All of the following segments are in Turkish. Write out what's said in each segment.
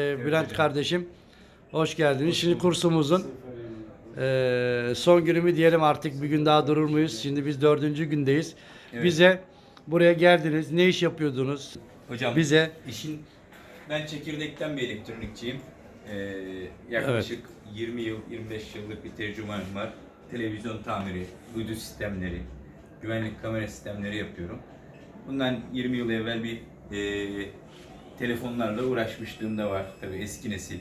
Ee, Bülent kardeşim hoş geldiniz. Şimdi kursumuzun eee, son günü mü diyelim artık bir gün daha durur muyuz? Şimdi biz dördüncü gündeyiz. Evet. Bize buraya geldiniz. Ne iş yapıyordunuz? Hocam Bize işin ben çekirdekten bir elektronikçiyim. Ee, yaklaşık 20 yıl 25 yıllık bir tecrübem var. Televizyon tamiri, uydu sistemleri, güvenlik kamera sistemleri yapıyorum. Bundan 20 yıl evvel bir e, telefonlarla uğraşmışlığım da var. Tabii eski nesil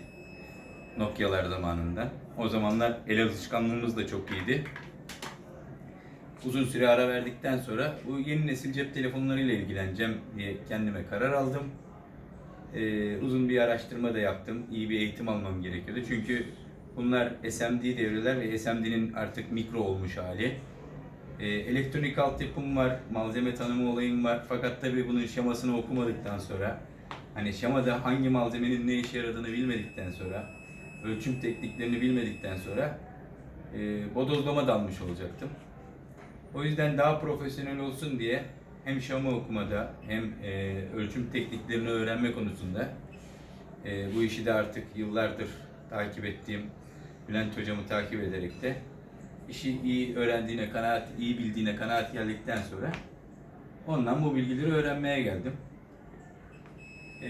Nokia'lar zamanında. O zamanlar el alışkanlığımız da çok iyiydi. Uzun süre ara verdikten sonra bu yeni nesil cep telefonlarıyla ilgileneceğim diye kendime karar aldım. Ee, uzun bir araştırma da yaptım. İyi bir eğitim almam gerekiyordu. Çünkü bunlar SMD devreler ve SMD'nin artık mikro olmuş hali. Ee, elektronik altyapım var, malzeme tanımı olayım var. Fakat tabii bunun şemasını okumadıktan sonra, hani şemada hangi malzemenin ne işe yaradığını bilmedikten sonra, ölçüm tekniklerini bilmedikten sonra e, bodozlama dalmış olacaktım. O yüzden daha profesyonel olsun diye hem şama okumada hem e, ölçüm tekniklerini öğrenme konusunda e, bu işi de artık yıllardır takip ettiğim Bülent hocamı takip ederek de işi iyi öğrendiğine kanaat, iyi bildiğine kanaat geldikten sonra ondan bu bilgileri öğrenmeye geldim. E,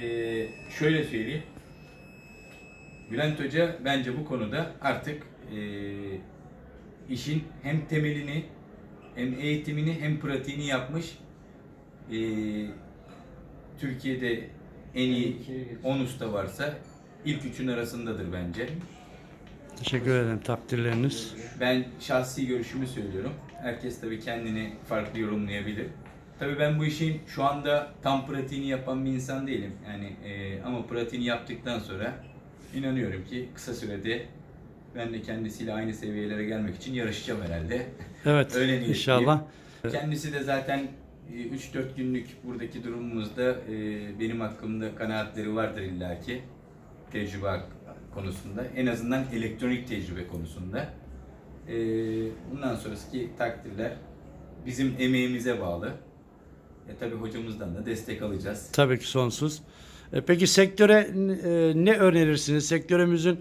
şöyle söyleyeyim. Bülent Hoca bence bu konuda artık e, işin hem temelini hem eğitimini hem pratiğini yapmış. Ee, Türkiye'de en iyi 10 usta varsa ilk üçün arasındadır bence. teşekkür ederim takdirleriniz. Ben şahsi görüşümü söylüyorum. Herkes tabii kendini farklı yorumlayabilir. Tabii ben bu işin şu anda tam pratiğini yapan bir insan değilim. Yani e, ama pratiğini yaptıktan sonra inanıyorum ki kısa sürede ben de kendisiyle aynı seviyelere gelmek için yarışacağım herhalde. Evet Öyle niyetliyim. inşallah. Kendisi de zaten e, 3-4 günlük buradaki durumumuzda e, benim hakkımda kanaatleri vardır illaki tecrübe konusunda. En azından elektronik tecrübe konusunda. E, Bundan sonraki takdirler bizim emeğimize bağlı. E tabi hocamızdan da destek alacağız. Tabii ki sonsuz. E, Peki sektöre e, ne önerirsiniz? Sektörümüzün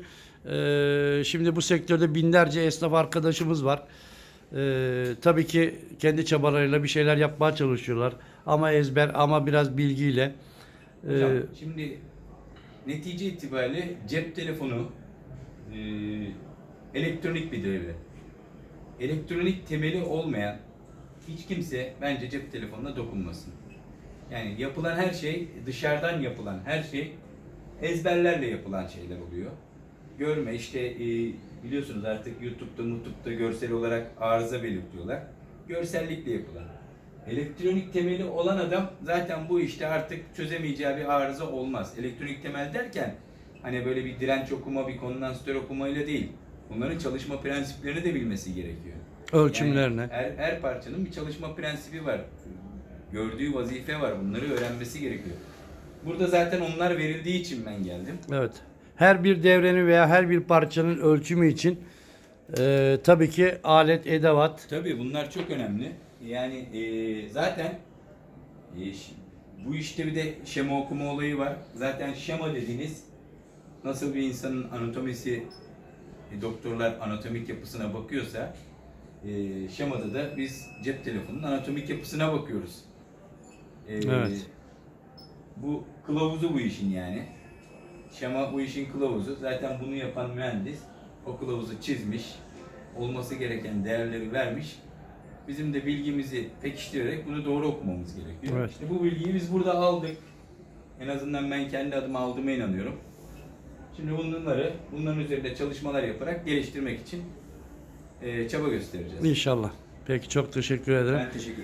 e, şimdi bu sektörde binlerce esnaf arkadaşımız var. E, tabii ki kendi çabalarıyla bir şeyler yapmaya çalışıyorlar. Ama ezber ama biraz bilgiyle. E, Hocam, şimdi netice itibariyle cep telefonu e, elektronik bir devre. Elektronik temeli olmayan hiç kimse bence cep telefonuna dokunmasın. Yani yapılan her şey, dışarıdan yapılan her şey ezberlerle yapılan şeyler oluyor. Görme işte e, biliyorsunuz artık YouTube'da, YouTube'da görsel olarak arıza belirtiyorlar. Görsellikle yapılan. Elektronik temeli olan adam zaten bu işte artık çözemeyeceği bir arıza olmaz. Elektronik temel derken hani böyle bir direnç okuma, bir kondansatör okumayla değil. Bunların çalışma prensiplerini de bilmesi gerekiyor. Ölçümlerine. Yani her, her parçanın bir çalışma prensibi var. Gördüğü vazife var. Bunları öğrenmesi gerekiyor. Burada zaten onlar verildiği için ben geldim. Evet. Her bir devrenin veya her bir parçanın ölçümü için e, tabii ki alet, edevat, Tabii bunlar çok önemli. Yani e, zaten e, bu işte bir de şema okuma olayı var. Zaten şema dediğiniz nasıl bir insanın anatomisi, e, doktorlar anatomik yapısına bakıyorsa e, şemada da biz cep telefonunun anatomik yapısına bakıyoruz. E, Evet. Bu kılavuzu bu işin yani. Şema bu işin kılavuzu. Zaten bunu yapan mühendis o kılavuzu çizmiş. Olması gereken değerleri vermiş. Bizim de bilgimizi pekiştirerek bunu doğru okumamız gerekiyor. Evet. İşte bu bilgiyi biz burada aldık. En azından ben kendi adıma aldığıma inanıyorum. Şimdi bunları, bunların üzerinde çalışmalar yaparak geliştirmek için eee, çaba göstereceğiz. İnşallah. Peki çok teşekkür ederim. Ben teşekkür